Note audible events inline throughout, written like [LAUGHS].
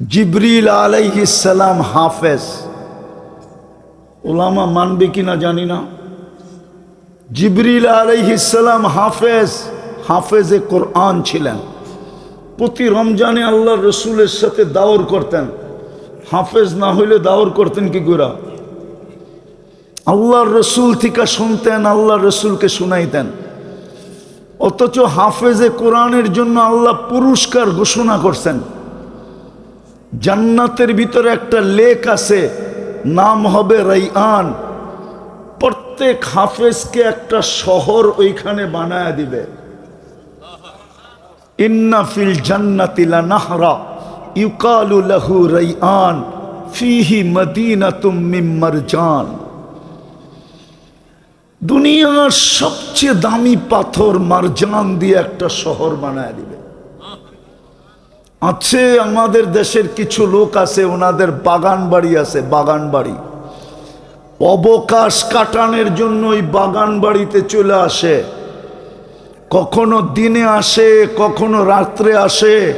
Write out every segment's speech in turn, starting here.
জিবরিল আলাইহিসালাম হাফেজ। ওলামা মানবে কিনা জানি না। জিবরিল আলাইহিসালাম হাফেজ, হাফেজে কোরআন ছিলেন। প্রতি রমজানে আল্লাহ রসুলের সাথে দাওর করতেন। হাফেজ না হইলে দাওর করতেন কি গোরা আল্লাহর রসুল থেকে শুনতেন আল্লাহ রসুলকে শুনাইতেন। অথচ হাফেজে কোরআনের জন্য আল্লাহ পুরস্কার ঘোষণা করছেন। জান্নাতের ভিতরে একটা লেক আছে, নাম হবে রাইআন। প্রত্যেক হাফেজকে একটা শহর ওইখানে বানায় দিবে। ইন্না ফিল জান্নাতিলা নাহরা ইউকালু লাহু রাইআন, ফিহি মদিনাতুম মিম মারজান। দুনিয়ার সবচেয়ে দামি পাথর মারজান দিয়ে একটা শহর বানায় দিবে। আছে, আমাদের দেশের কিছু লোক আছে, ওনাদের বাগান বাড়ি আছে, বাগান বাড়ি। অবকাশ কাটানোর জন্য ওই বাগান বাড়িতে চলে আসে। কখনো দিনে আসে, কখনো রাত্রে আসে।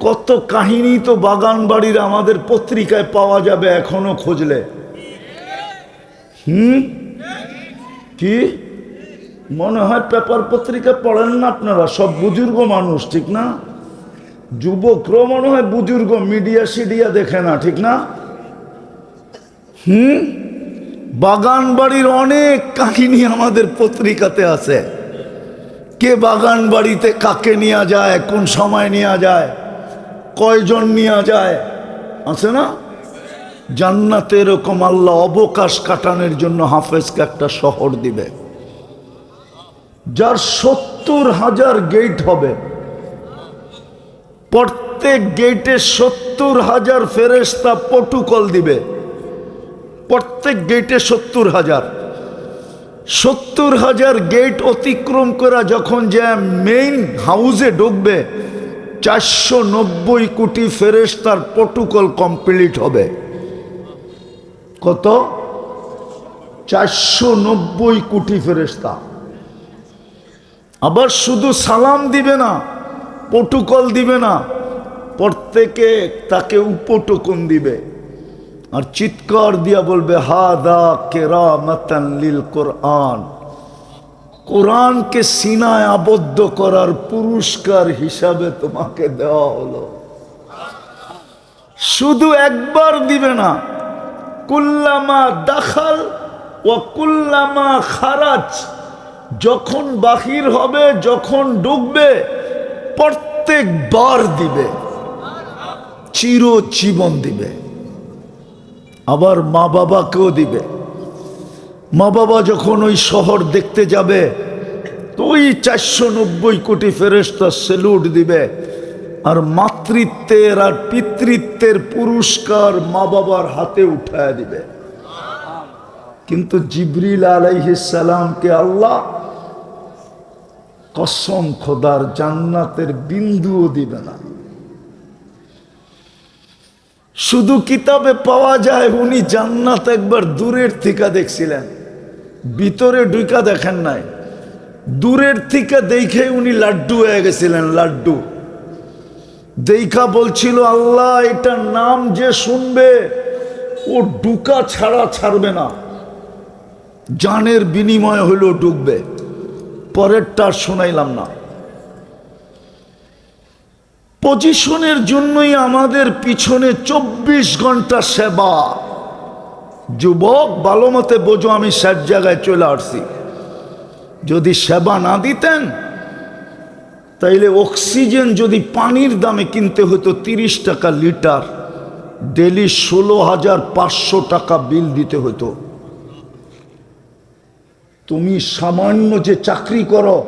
কত কাহিনী তো বাগান বাড়ির আমাদের পত্রিকায় পাওয়া যাবে এখনও খুঁজলে। হুম? কি? মনে হয় পেপার পত্রিকা পড়েন না আপনারা? সব বুজুর্গ মানুষ, ঠিক না? যুবকরাও মনে হয় বুজুর্গ মিডিয়া সিডিয়া দেখে না, ঠিক না? হুম? বাগান বাড়ির অনেক কাহিনী আমাদের পত্রিকাতে আছে। কে বাগান বাড়িতে কাকে নেওয়া যায়, কোন সময় নেওয়া যায়, কয়জন নেওয়া যায়, আছে না? জান্নাতে এরকম আল্লাহ অবকাশ কাটানোর জন্য হাফেজকে একটা শহর দিবে। যার সত্তর হাজার গেট হবে। প্রত্যেক গেটে সত্তর হাজার ফেরেস্তা পটুকল দিবে। প্রত্যেক গেটে সত্তর হাজার। সত্তর হাজার গেট অতিক্রম করা যখন যে মেইন হাউসে ঢুকবে, চারশো নব্বই কোটি ফেরেস্তার পটুকল কমপ্লিট হবে। কত? চারশো নব্বই কোটি ফেরেস্তা আবার শুধু সালাম দিবে না পটুকল দিবে না। প্রত্যেকে তাকে উপটুকুন দিবে। আর চিৎকার দিয়া বলবে হা দা কেরা লিল কোরআন। কোরআনকে সিনায় আবদ্ধ করার পুরস্কার হিসাবে তোমাকে দেওয়া হলো। শুধু একবার দিবে না। কুল্লামা দাখাল ও কুল্লামা খারাজ, যখন বাহির হবে, যখন ডুববে প্রত্যেকবার দিবে, চিরজীবন দিবে। আবার মা বাবাকেও দিবে। মা বাবা যখন ওই শহর দেখতে যাবে, তো ওই চারশো নব্বই কোটি ফেরেস্তা সেলুট দিবে। আর মাতৃত্বের আর পিতৃত্বের পুরস্কার মা বাবার হাতে উঠায় দিবে। কিন্তু জিবরিল আলাইহিসালামকে আল্লাহ কসম খোদার জান্নাতের বিন্দুও দিবে না। শুধু কিতাবে পাওয়া যায়, উনি জান্নাত একবার দূরের থিকা দেখছিলেন। ভিতরে ঢুকা দেখেন নাই। দূরের থিকা দেখে উনি লাড্ডু হয়ে গেছিলেন, লাড্ডু। দেখা বলছিল, আল্লাহ, এটার নাম যে শুনবে, ও ডুকা ছাড়া ছাড়বে না। জানের বিনিময় হইল ডুববে পরেরটা শোনাইলাম না। পজিশনের জন্যই আমাদের পিছনে চব্বিশ ঘণ্টা সেবা। যুবক, ভালো মতে বোঝো, আমি স্যার জায়গায় চলে আসছি। যদি সেবা না দিতেন, তাইলে অক্সিজেন যদি পানির দামে কিনতে হতো তিরিশ টাকা লিটার, ডেলি ষোলো হাজার পাঁচশো টাকা বিল দিতে হতো। তুমি সামান্য যে চাকরি করো,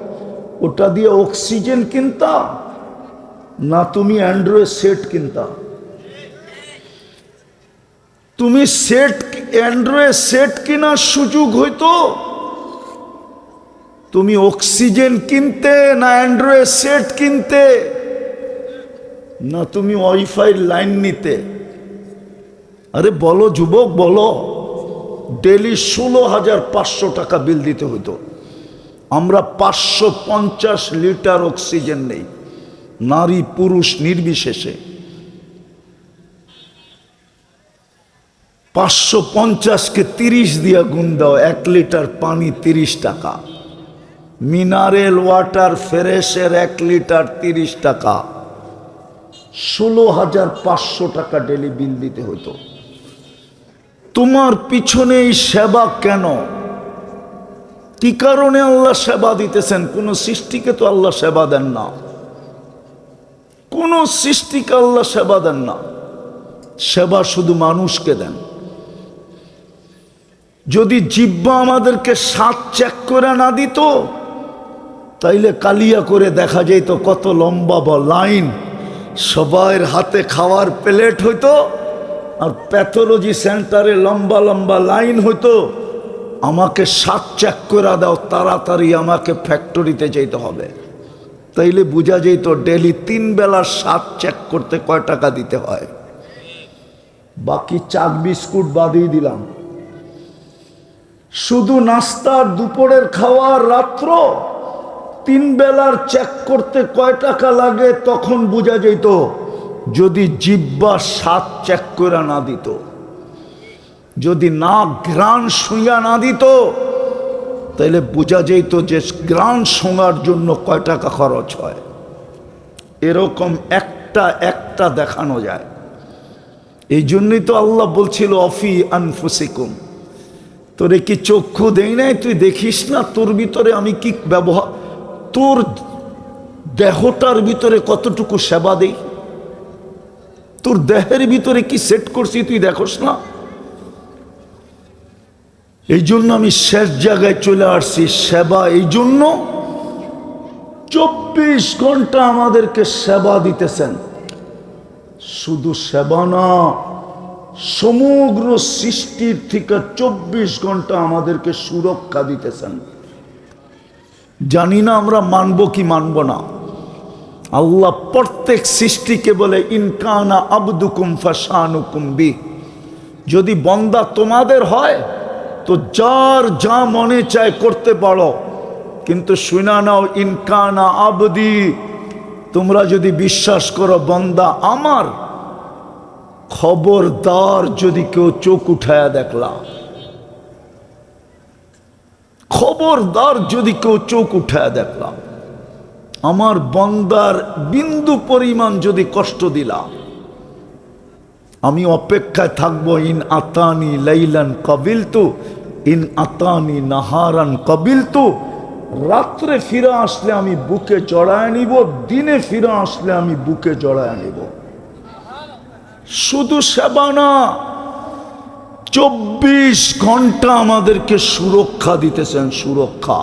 ওটা দিয়ে অক্সিজেন কিনতা না তুমি অ্যান্ড্রয়েড সেট কিনতা তুমি সেট অ্যান্ড্রয়েড সেট কেনার সুযোগ হইতো, তুমি অক্সিজেন কিনতে, না অ্যান্ড্রয়েড সেট কিনতে, না তুমি ওয়াইফাই লাইন নিতে। আরে বলো যুবক, বলো। ডেলি ষোলো হাজার পাঁচশো টাকা বিল দিতে হতো আমরা পাঁচশো পঞ্চাশ লিটার অক্সিজেন নেই। নারী, পুরুষ নির্বিশেষে। পাঁচশো পঞ্চাশকে তিরিশ দিয়া গুণ দাও, এক লিটার পানি তিরিশ টাকা। মিনারেল ওয়াটার ফ্রেশের এক লিটার তিরিশ টাকা। ষোলো হাজার পাঁচশো টাকা ডেলি বিল দিতে হতো তোমার পিছনে এই সেবা কেন? কি কারণে আল্লাহ সেবা দিতেছেন? কোন সৃষ্টিকে তো আল্লাহ সেবা দেন না। কোন সৃষ্টিকে আল্লাহ সেবা দেন না। সেবা শুধু মানুষকে দেন। যদি জিব্বা আমাদেরকে সাত চেক করে না দিত, তাইলে কালিয়া করে দেখা যেত কত লম্বা বা লাইন সবার হাতে খাওয়ার প্লেট হইতো আর প্যাথোলজি সেন্টারে লম্বা লম্বা লাইন হইতো, আমাকে সাত চেক করে দাও, তাড়াতাড়ি আমাকে ফ্যাক্টরিতে যেতে হবে। তাইলে বোঝা যেত ডেলি তিন বেলা সাত চেক করতে কয় টাকা দিতে হয়। বাকি চাক বিস্কুট বাদিয়ে দিলাম। শুধু নাস্তার দুপুরের খাওয়ার রাত্র, তিন বেলার চেক করতে কয় টাকা লাগে তখন বোঝা যেত যদি জিব্বা সাত চেক করে না দিত, যদি না গ্রান শুইয়া না দিত তাহলে বোঝা যেত যে গ্রান শোঙার জন্য কয় টাকা খরচ হয়। এরকম একটা একটা দেখানো যায়। এই জন্যই তো আল্লাহ বলছিল, অফি আনফুসিকুম। তোরে কি চক্ষু দেই নাই? তুই দেখিস না তোর ভিতরে আমি কি ব্যবহার তোর দেহটার ভিতরে কতটুকু সেবা দেই? তোর দেহের ভিতরে কি সেট করছি তুই দেখোস না? এই জন্য আমি শেষ জায়গায় চলে আসছি সেবা এই জন্য চব্বিশ ঘণ্টা আমাদেরকে সেবা দিতেছেন। শুধু সেবা না, সমগ্র সৃষ্টির থেকে চব্বিশ ঘণ্টা আমাদেরকে সুরক্ষা দিতেছেন। জানি না আমরা মানব কি মানব না। আল্লাহ প্রত্যেক সৃষ্টিকে বলে ইনকানা আবদুকুম ফাসানুকুম বি। যদি বন্দা তোমাদের হয়, তো যার যা মনে চায় করতে পারো। কিন্তু শুনা নাও ইনকানা আবদি। তোমরা যদি বিশ্বাস করো, বন্দা আমার খবরদার যদি কেউ চোখ উঠায়া দেখলা। খবরদার যদি কেউ চোখ উঠায়া দেখলাম আমার বন্দার বিন্দু পরিমাণ যদি কষ্ট দিলাম আমি অপেক্ষায় থাকব, ইন আতানি লাইলান কবিল ইন আতানি নাহারান কবিল তু রাত্রে ফিরে আসলে আমি বুকে জড়ায় নিব, দিনে ফিরে আসলে আমি বুকে জড়ায় নিব। শুধু সেবা না, চব্বিশ ঘণ্টা আমাদেরকে সুরক্ষা দিতেছেন, সুরক্ষা।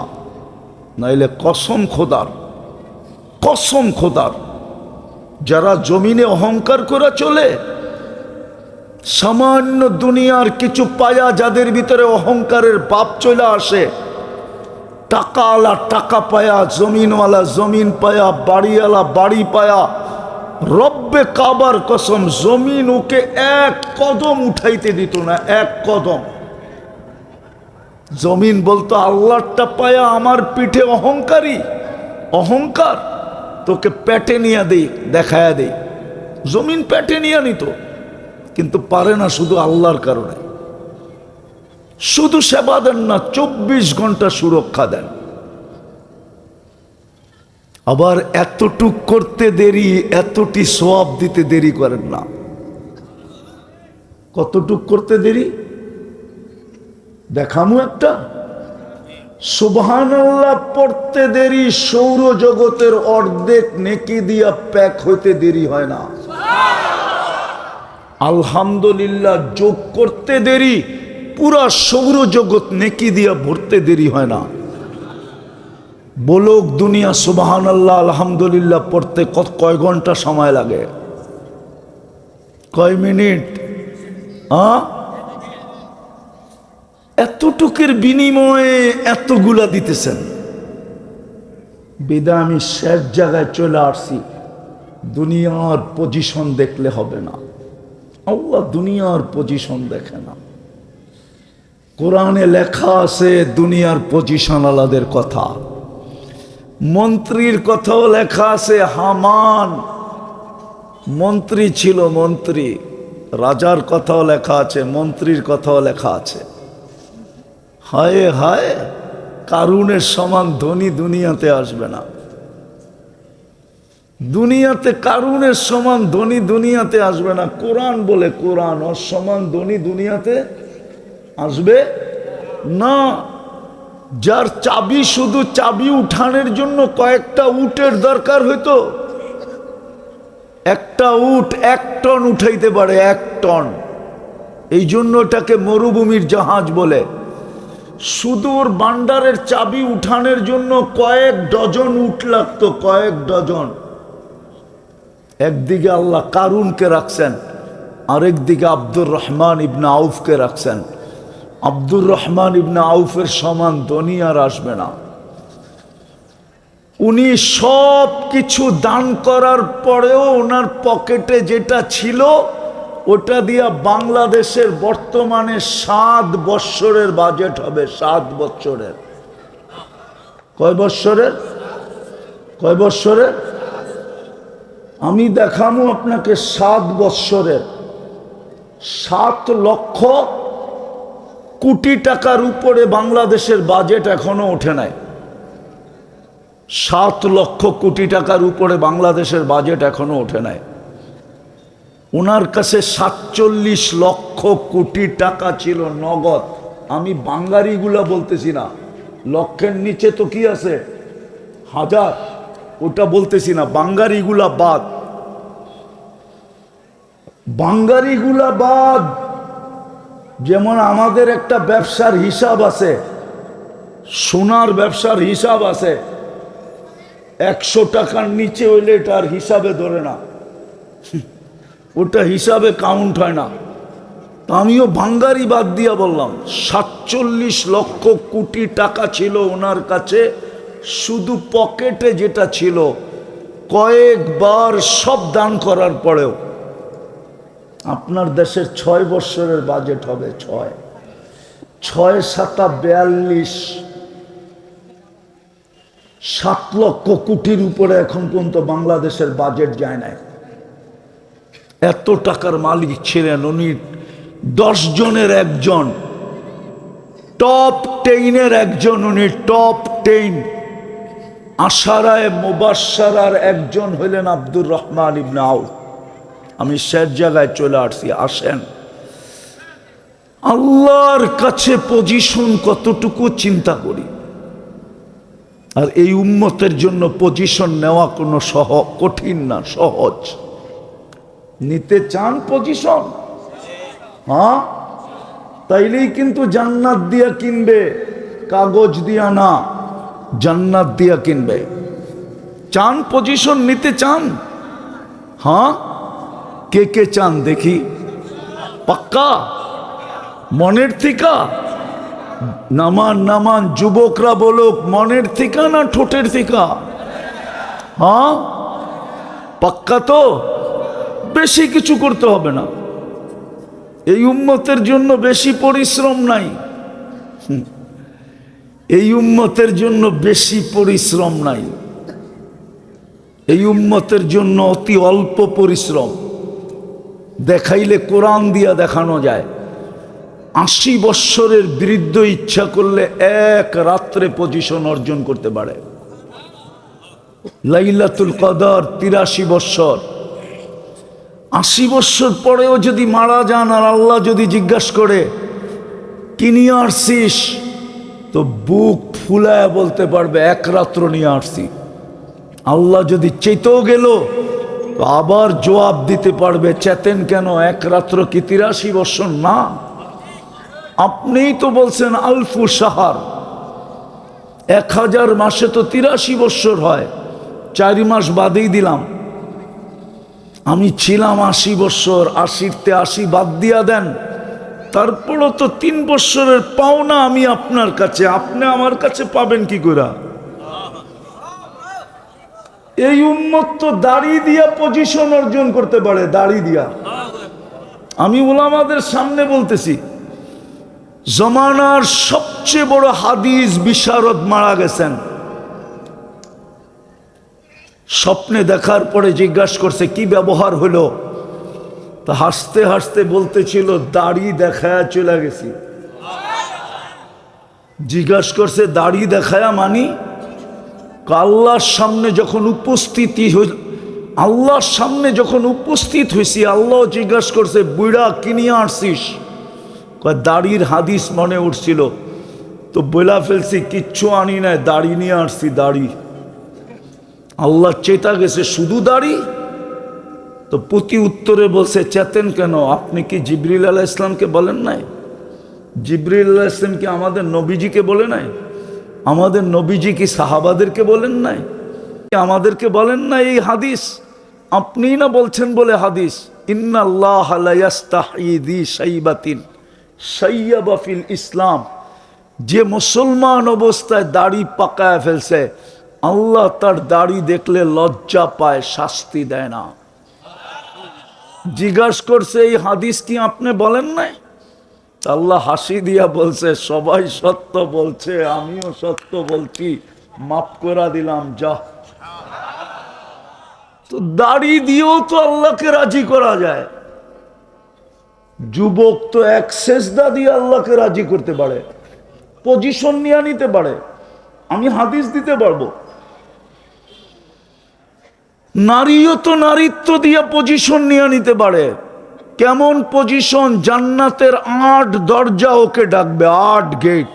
নাইলে কসম খোদার কসম খোদার যারা জমিনে অহংকার করে চলে, সামান্য দুনিয়ার কিছু পায়া যাদের ভিতরে অহংকারের পাপ চলে আসে, টাকাওয়ালা টাকা পায়া, জমিনওয়ালা জমিন পায়া, বাড়িওয়ালা বাড়ি পায়া, রব্বে কাবার কসম জমিন ওকে এক কদম উঠাইতে দিত না, এক কদম। জমিন বলতো আল্লাহটা পায়া আমার পিঠে অহংকারী, অহংকার। তোকে পেটে নিয়ে দেই, দেখায়া দেই। জমিন পেটে নিয়ে নিত, কিন্তু পারে না শুধু আল্লাহর কারণে। শুধু সেবা দেন না, চব্বিশ ঘণ্টা সুরক্ষা দেন। আবার এতটুক করতে দেরি, এতটি সোয়াব দিতে দেরি করেন না। কতটুক করতে দেরি? দেখামু একটা। সুবহানাল্লাহ, পড়তে দেরি সৌর জগতের অর্ধেক নেকি দিয়া প্যাক হইতে দেরি হয় না। আলহামদুলিল্লাহ, যোগ করতে দেরি, পুরা সৌরজগৎ নেকি দিয়া ভরতে দেরি হয় না। বলুক দুনিয়া সুবাহান আল্লাহ আলহামদুলিল্লাহ, পড়তে কত কয় ঘণ্টা সময় লাগে? কয় মিনিট? আ? এতটুকের বিনিময়ে এতগুলা দিতেছেন। বিদা, আমি শেষ জায়গায় চলে আসছি। দুনিয়ার পজিশন দেখলে হবে না। আল্লাহ দুনিয়ার পজিশন দেখে না। কোরআনে লেখা আছে, দুনিয়ার পজিশন আলাদের কথা। মন্ত্রীর কথাও লেখা আছে, হামান। মন্ত্রী ছিল মন্ত্রী। রাজার কথাও লেখা আছে, মন্ত্রীর কথাও লেখা আছে। হায় হায়, কারুনের সমান ধনী দুনিয়াতে আসবে না। দুনিয়াতে কারুনের সমান ধনী দুনিয়াতে আসবে না। কোরআন বলে কোরআন, ওর সমান ধনী দুনিয়াতে আসবে না। যার চাবি শুধু চাবি উঠানের জন্য কয়েকটা উটের দরকার হইতো, একটা উট এক টন উঠাইতে পারে, এক টন। এই জন্য এটাকে মরুভূমির জাহাজ বলে। ওর বান্ডারের চাবি উঠানের জন্য কয়েক ডজন উট লাগতো, কয়েক ডজন। একদিকে আল্লাহ কারুনকে রাখছেন, আরেকদিকে আব্দুর রহমান ইবনা আউফকে রাখছেন। আব্দুর রহমান ইবনা আউফের সমান ধনী আর আসবে না। উনি সব কিছু দান করার পরেও ওনার পকেটে যেটা ছিল ওটা দিয়া বাংলাদেশের বর্তমানে সাত বৎসরের বাজেট হবে, সাত বৎসরের। কয় বৎসরের? কয় বৎসরের? আমি দেখামো আপনাকে সাত বৎসরের। সাত লক্ষ কোটি টাকার উপরে বাংলাদেশের বাজেট এখনও ওঠে নাই। সাত লক্ষ কোটি টাকার উপরে বাংলাদেশের বাজেট এখনও ওঠে নাই। ওনার কাছে সাতচল্লিশ লক্ষ কোটি টাকা ছিল নগদ। আমি বাঙ্গারিগুলা বলতেছি না। লক্ষের নিচে তো কি আছে? হাজার। ওটা বলতেছি না, বাঙ্গারিগুলা বাদ। বাঙ্গারিগুলা বাদ। যেমন আমাদের একটা ব্যবসার হিসাব আছে, সোনার ব্যবসার হিসাব আছে। একশো টাকার নিচে হইলে এটা আর হিসাবে ধরে না। ওটা হিসাবে কাউন্ট হয় না। আমিও বাঙ্গারি বাদ দিয়া বললাম, সাতচল্লিশ লক্ষ কোটি টাকা ছিল ওনার কাছে, শুধু পকেটে যেটা ছিল, কয়েকবার সব দান করার পরেও। আপনার দেশের ছয় বৎসরের বাজেট হবে ছয়। ছয় সাতা বিয়াল্লিশ। সাত লক্ষ কোটির উপরে এখন পর্যন্ত বাংলাদেশের বাজেট যায় নাই। এত টাকার মালিক ছিলেন উনি। জনের একজন। টপ টেইনের একজন উনি, টপ টেইন। আশারায় মোবাসারার একজন হইলেন আব্দুর রহমান ইবনে আউফ। আমি শেষ জায়গায় চলে আসছি, আসেন। আল্লাহর কাছে পজিশন কতটুকু চিন্তা করি। আর এই উম্মতের জন্য পজিশন নেওয়া কোনো সহ, কঠিন না, সহজ। নিতে চান পজিশন হ্যাঁ? তাইলেই কিন্তু জান্নাত দিয়া কিনবে, কাগজ দিয়া না, জান্নাত দিয়া কিনবে। চান পজিশন নিতে চান? হ্যাঁ? কে কে চান দেখি? পাক্কা? মনের থিকা? নামান নামান যুবকরা বলুক, মনের থিকা না ঠোঁটের থিকা? হ্যাঁ? পাক্কা তো? বেশি কিছু করতে হবে না। এই উম্মতের জন্য বেশি পরিশ্রম নাই। এই উম্মতের জন্য বেশি পরিশ্রম নাই। এই উম্মতের জন্য অতি অল্প পরিশ্রম। দেখাইলে কোরআন দিয়া দেখানো যায়। আশি বৎসরের বৃদ্ধ ইচ্ছা করলে এক রাত্রে পজিশন অর্জন করতে পারে। লাইলাতুল কদর তিরাশি বৎসর। আশি বৎসর পরেও যদি মারা যান আর আল্লাহ যদি জিজ্ঞাসা করে, কি নিয়ে আসছিস? তো বুক ফুলায় বলতে পারবে, এক রাত্র নিয়ে আসছি। আল্লাহ যদি চেতেও গেল, তো আবার জবাব দিতে পারবে, চেতেন কেন? এক রাত্র কি তিরাশি বৎসর না। আপনিই তো বলছেন, আলফু সাহার এক হাজার মাসে তো তিরাশি বৎসর হয়। চারি মাস বাদেই দিলাম। আমি ছিলাম আশি বৎসর আশিতে আশি বাদ দিয়া দেন। তারপরও তো তিন বৎসরের পাওনা আমি আপনার কাছে, আপনি আমার কাছে পাবেন কি করে? এই উন্মত তো দাড়ি দিয়া পজিশন অর্জন করতে পারে, দাড়ি দিয়া। আমি ওলামাদের সামনে বলতেছি, জমানার সবচেয়ে বড় হাদিস বিশারদ মারা গেছেন। স্বপ্নে দেখার পরে জিজ্ঞাসা করছে, কি ব্যবহার হলো? তা হাসতে হাসতে বলতেছিল, দাড়ি দেখায় চলে গেছি। জিজ্ঞাস করছে, দাড়ি দেখায়া মানি? আল্লাহর সামনে যখন উপস্থিতি আল্লাহর সামনে যখন উপস্থিত হয়েছি আল্লাহ জিজ্ঞাস করছে, বুড়া কিনিয়ে আসছিস? দাড়ির হাদিস মনে উঠছিল। তো বইলা ফেলছি, কিচ্ছু আনি নাই, দাড়ি নিয়ে আসছি, দাড়ি। আল্লাহ চেতা গেছে, শুধু দাড়ি? তো প্রতি উত্তরে বলছে, চেতেন কেন? আপনি কি জিবরিল আলাহ ইসলামকে বলেন নাই? জিবরিল আলাহ ইসলাম কি আমাদের নবীজিকে বলে নাই? আমাদের নবীজি কি সাহাবাদেরকে বলেন নাই? আমাদেরকে বলেন না এই হাদিস? আপনি না বলছেন বলে হাদিস। ইসলাম। যে মুসলমান অবস্থায় দাড়ি পাকায় ফেলছে আল্লাহ তার দাড়ি দেখলে লজ্জা পায়, শাস্তি দেয় না। জিজ্ঞাস করছে, এই হাদিস কি আপনি বলেন নাই? আল্লাহ হাসি দিয়া বলছে, সবাই সত্য বলছে, আমিও সত্য বলছি, মাফ করে দিলাম, যা। তো দাড়ি দিয়েও তো আল্লাহকে রাজি করা যায়। যুবক তো এক সেজদা দিয়ে আল্লাহকে রাজি করতে পারে পজিশন নিয়ে নিতে পারে। আমি হাদিস দিতে পারব। নারীও তো নারীত্ব দিয়ে পজিশন নিয়ে নিতে পারে। কেমন পজিশন জান্নাতের আট দরজা ওকে ডাকবে, আট গেট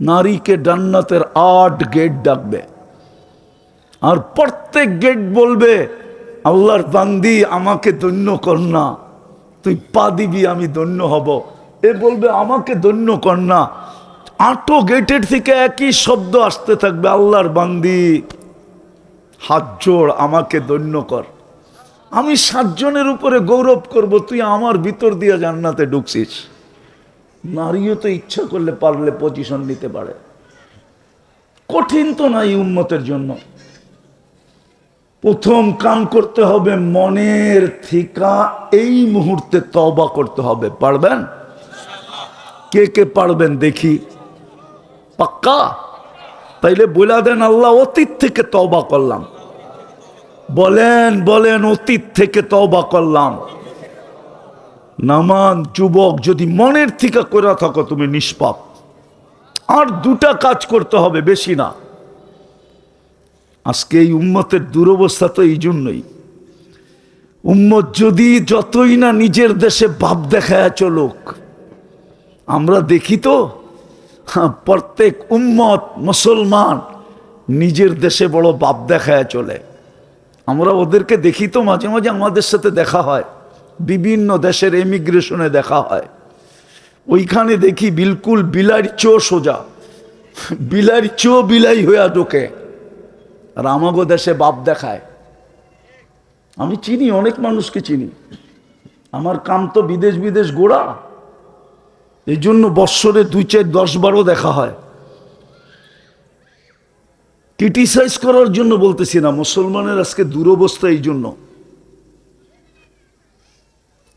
নারীকে জান্নাতের আট গেট ডাকবে। আর প্রত্যেক গেট বলবে, আল্লাহর বান্দি, আমাকে দৈন্য কর না। তুই পা দিবি, আমি দৈন্য হব। এ বলবে, আমাকে দৈন্য কর না। আটো গেটের থেকে একই শব্দ আসতে থাকবে, আল্লাহর বান্দি। হাত জোড় আমাকে দৈন্য কর। আমি সাতজনের উপরে গৌরব করব, তুই আমার ভিতর দিয়ে জান্নাতে ঢুকছিস। নারীও তো ইচ্ছা করলে পারলে পজিশন নিতে পারে। কঠিন তো না এই উন্মতের জন্য। প্রথম কাম করতে হবে মনের থিকা এই মুহূর্তে তবা করতে হবে। পারবেন? কে কে পারবেন দেখি। পাক্কা? তাইলে বলে দেন, আল্লাহ অতীত থেকে তবা করলাম। বলেন বলেন, অতীত থেকে তবা করলাম। নামান যুবক, যদি মনের থেকে করে থাকো, তুমি নিষ্পাপ। আর দুটা কাজ করতে হবে, বেশি না। আজকে এই উম্মতের দুরবস্থা তো এই জন্যই। উম্মত যদি যতই না নিজের দেশে ভাব দেখায় চলুক, আমরা দেখি তো প্রত্যেক উম্মত মুসলমান নিজের দেশে বড় বাপ দেখায় চলে। আমরা ওদেরকে দেখি তো মাঝে মাঝে আমাদের সাথে দেখা হয়। বিভিন্ন দেশের এমিগ্রেশনে দেখা হয়। ওইখানে দেখি বিলকুল বিলার চো সোজা। বিলার চো বিলাই হইয়া ঢোকে। আর আমাগো দেশে বাপ দেখায়। আমি চিনি, অনেক মানুষকে চিনি। আমার কাম তো বিদেশ বিদেশ গোড়া। এই জন্য বৎসরে দুই চার দশ বারও দেখা হয়। ক্রিটিসাইজ করার জন্য বলতেছি না, মুসলমানের আজকে দুরবস্থা এই জন্য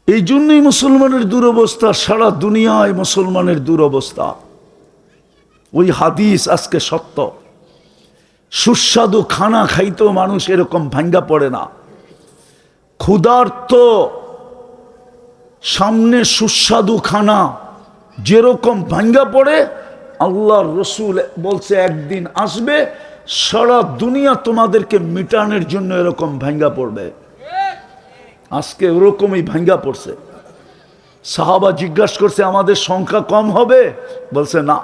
এই জন্যই মুসলমানের দুরবস্থা, সারা দুনিয়ায় মুসলমানের দুরবস্থা। ওই হাদিস আজকে সত্য। সুস্বাদু খানা খাইতেও মানুষ এরকম ভাঙ্গা পড়ে না। ক্ষুধার্ত সামনে সুস্বাদু খানা। যেরকম ভাঙ্গা পড়ে, আল্লাহর রসুল বলছে, একদিন আসবে, সারা দুনিয়া তোমাদেরকে মিটানোর জন্য এরকম ভাঙ্গা পড়বে। আজকে ওরকমই ভাঙ্গা পড়ছে। সাহাবা জিজ্ঞাসা করছে, আমাদের সংখ্যা কম হবে? বলছে, না,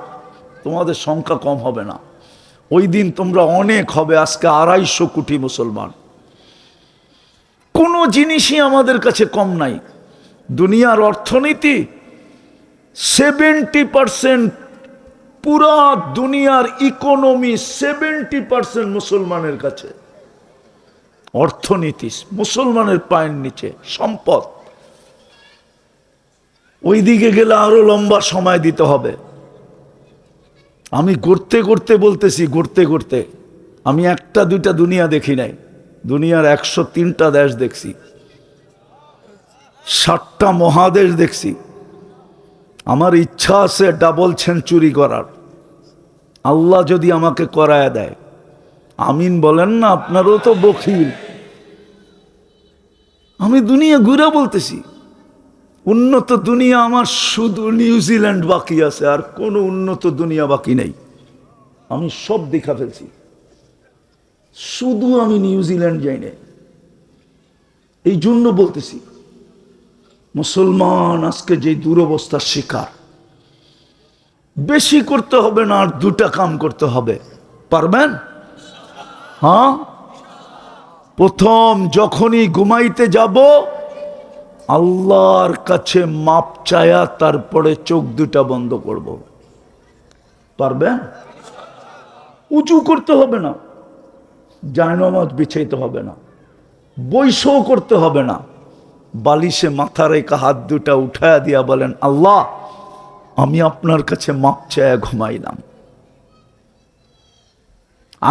তোমাদের সংখ্যা কম হবে না। ওই দিন তোমরা অনেক হবে, আজকে আড়াইশো কোটি মুসলমান। কোনো জিনিসই আমাদের কাছে কম নাই। দুনিয়ার অর্থনীতি সেভেন্টি পার্সেন্ট পুরা দুনিয়ার ইকোনমি সেভেন্টি পার্সেন্ট মুসলমানের কাছে। অর্থনীতি, মুসলমানের পায়ের নিচে, সম্পদ। ওই দিকে গেলে আরও লম্বা সময় দিতে হবে। আমি ঘুরতে ঘুরতে বলতেছি ঘুরতে ঘুরতে আমি একটা, দুইটা দুনিয়া দেখি নাই। দুনিয়ার একশো তিনটা দেশ দেখছি। ষাটটা মহাদেশ দেখছি। আমার ইচ্ছা আছে ডাবল সেঞ্চুরি করার। আল্লাহ যদি আমাকে করায় দেয়। আমিন বলেন না, আপনারও তো বকিল আমি দুনিয়া ঘুরে বলতেছি। উন্নত দুনিয়া আমার শুধু নিউজিল্যান্ড বাকি আছে, আর কোনো উন্নত দুনিয়া বাকি নেই। আমি সব দেখা ফেলছি। শুধু আমি নিউজিল্যান্ড যাই না এই জন্য বলতেছি মুসলমান আজকে যে দুরবস্থার শিকার, বেশি করতে হবে না আর দুটা কাম করতে হবে। পারবেন? হ্যাঁ? প্রথম, যখনই ঘুমাইতে যাব, আল্লাহর কাছে মাপ চায়া তারপরে চোখ দুটা বন্ধ করব। পারবেন? উঁচু করতে হবে না। জায়নমাজ বিছাইতে হবে না। বৈশও করতে হবে না। বালিশে মাথা রেখা হাত দুটা উঠায়া দিয়া বলেন, আল্লাহ, আমি আপনার কাছে মাপ চায়া ঘুমাইলাম।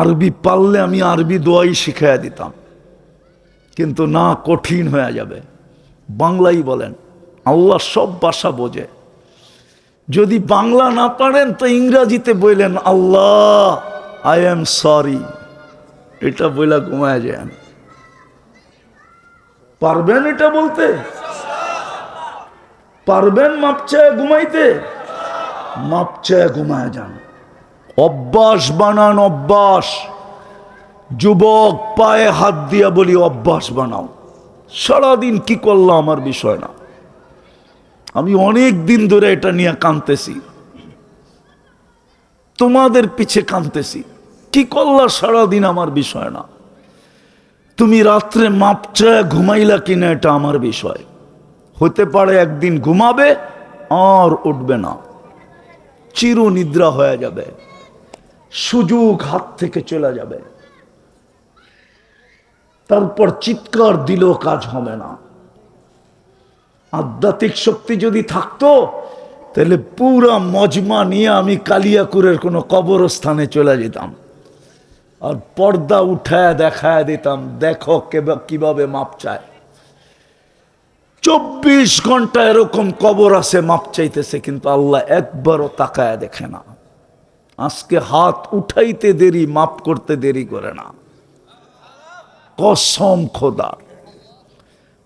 আরবি পারলে আমি আরবি দোয়াই শিখাইয়া দিতাম, কিন্তু না, কঠিন হয়ে যাবে। বাংলাই বলেন, আল্লাহ সব ভাষা বোঝে। যদি বাংলা না পারেন তো ইংরাজিতে বললেন, আল্লাহ আই এম সরি এটা বইলা ঘুমায় যান পারবেন এটা বলতে? পারবেন মাপ চায় ঘুমাইতে? মাপ চায় ঘুমায় যান। অভ্যাস বানান, অভ্যাস। যুবক পায়ে হাত দিয়া বলি, অভ্যাস বানাও। সারাদিন কি করলাম আমার বিষয় না। আমি অনেক দিন ধরে এটা নিয়ে কাঁদতেছি। তোমাদের পিছে কাঁদতেছি। কি করলা সারাদিন আমার বিষয় না? তুমি রাত্রে মাপ চায় ঘুমাইলা কিনা এটা আমার বিষয়। হতে পারে একদিন ঘুমাবে, আর উঠবে না। চির নিদ্রা হয়ে যাবে। সুযোগ হাত থেকে চলে যাবে। তারপর চিৎকার দিলেও কাজ হবে না। আধ্যাত্মিক শক্তি যদি থাকতো, তাহলে পুরা মজমা নিয়ে আমি কালিয়াকুরের কোনো কবরস্থানে চলে যেতাম। আর পর্দা উঠায় দেখায় দিতাম, দেখো কীভাবে মাপ চায়। চব্বিশ ঘণ্টা এরকম কবর আছে, মাপ চাইতেছে, কিন্তু আল্লাহ একবারও তাকায় দেখে না। আজকে হাত উঠাইতে দেরি, মাপ করতে দেরি করে না। কসম খোদার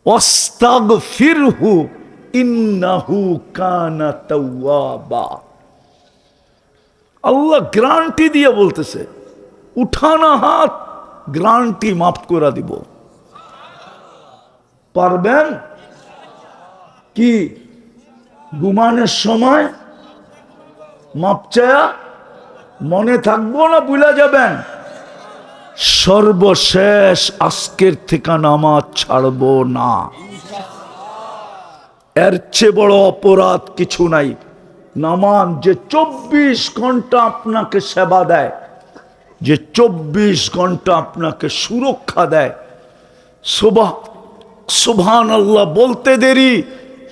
অস্তাগ ফিরহু ইন্নাহু কানা তাওয়াবা। আল্লাহ গ্রান্টি দিয়ে বলতেছে উঠানা হাত, গ্রান্টি মাফ করে দিব। পারবেন? কি? গুমানের সময় মাপ চায়া মনে থাকব না ভুলা যাবেন? সর্বশেষ আজকের থেকে নামাজ ছাড়বো না। এর চেয়ে বড় অপরাধ কিছু নাই। নামান যে চব্বিশ ঘণ্টা আপনাকে সেবা দেয় যে চব্বিশ ঘণ্টা আপনাকে সুরক্ষা দেয়। শোভা সুভান আল্লাহ বলতে দেরি,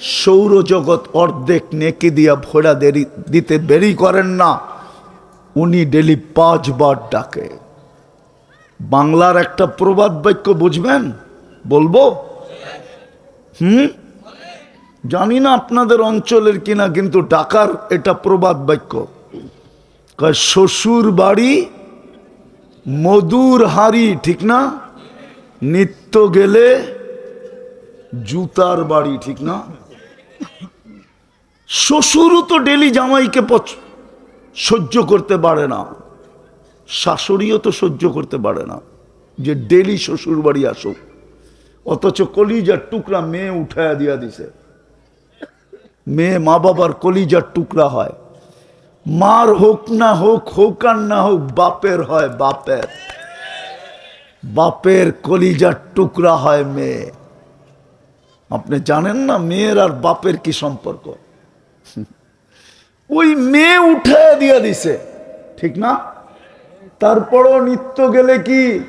সৌরজগৎ অর্ধেক নেকি দিয়া ভোড়া দেরি, দিতে দেরি করেন না। উনি ডেলি পাঁচবার ডাকে। বাংলার একটা প্রবাদ বাক্য বুঝবেন? বলব? হুম? জানি না আপনাদের অঞ্চলের কিনা, কিন্তু ডাকার এটা প্রবাদ বাক্য। কয় শ্বশুর বাড়ি মধুর হাড়ি, ঠিক না? নিত্য গেলে জুতার বাড়ি, ঠিক না? শ্বশুরও তো ডেলি জামাইকে সহ্য করতে পারে না। শাশুড়িও তো সহ্য করতে পারে না যে ডেলি শ্বশুর বাড়ি আসুক অথচ কলিজার টুকরা মেয়ে উঠায় দিয়া দিছে। মেয়ে মা বাবার কলিজার টুকরা হয়। মার হোক না হোক হোক আর না হোক, বাপের হয় বাপের। বাপের কলিজার টুকরা হয় মেয়ে। আপনি জানেন না মেয়ের আর বাপের কি সম্পর্ক? [LAUGHS] ওই মেয়ে উঠে দিয়ে দিছে, ঠিক না? তারপরও নিত্য গেলে কি?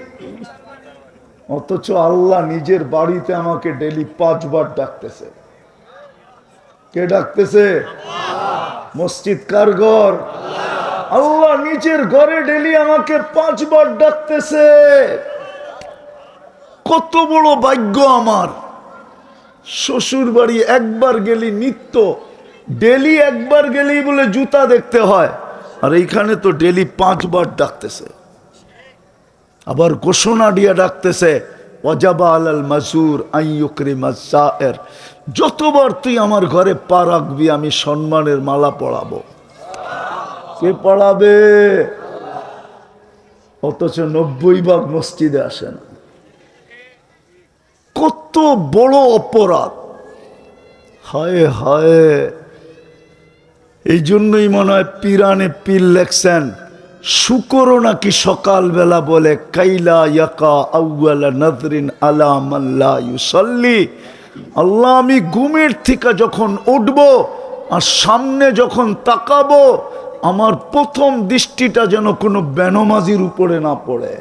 অথচ আল্লাহ নিজের বাড়িতে আমাকে ডেলি পাঁচবার ডাকতেছে। কে ডাকতেছে? মসজিদ কার ঘর? আল্লাহ নিজের ঘরে ডেলি আমাকে পাঁচবার ডাকতেছে। কত বড় ভাগ্য আমার। শ্বশুর বাড়ি একবার গেলি নিত্য, ডেলি একবার গেলেই বলে জুতা দেখতে হয়। আর এইখানে তো ডেলি পাঁচবার ডাকতেছে। আবার ঘোষণা দিয়া ডাকতেছে, ওয়াজাবা আলাল মাসুর আইয়ুকরি মাসায়ের যতবার তুই আমার ঘরে পা রাখবি, আমি সম্মানের মালা পড়াবো। কে পড়াবে? অথচ নব্বই ভাগ মসজিদে আসে না। কত বড় অপরাধ। হায় হায়। এই জন্যই মনে হয় পিরানে পীর লেখছেন, শুকরও নাকি সকালবেলা বলে, কাইলা ইয়াকা আউয়ালা নজরিন আলা মাল্লা ইউসাল্লি। আল্লাহ, আমি ঘুমের থেকে যখন উঠব আর সামনে যখন তাকাবো, আমার প্রথম দৃষ্টিটা যেন কোনো বেনমাজির উপরে না পড়ে।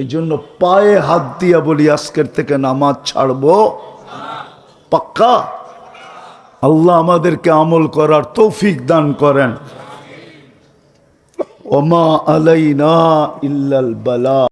এই জন্য পায়ে হাত দিয়া বলি, আজকের থেকে নামাজ ছাড়বো। পাক্কা? আল্লাহ আমাদেরকে আমল করার তৌফিক দান করেন। ওমা আলাইনা ইল্লাল বালা।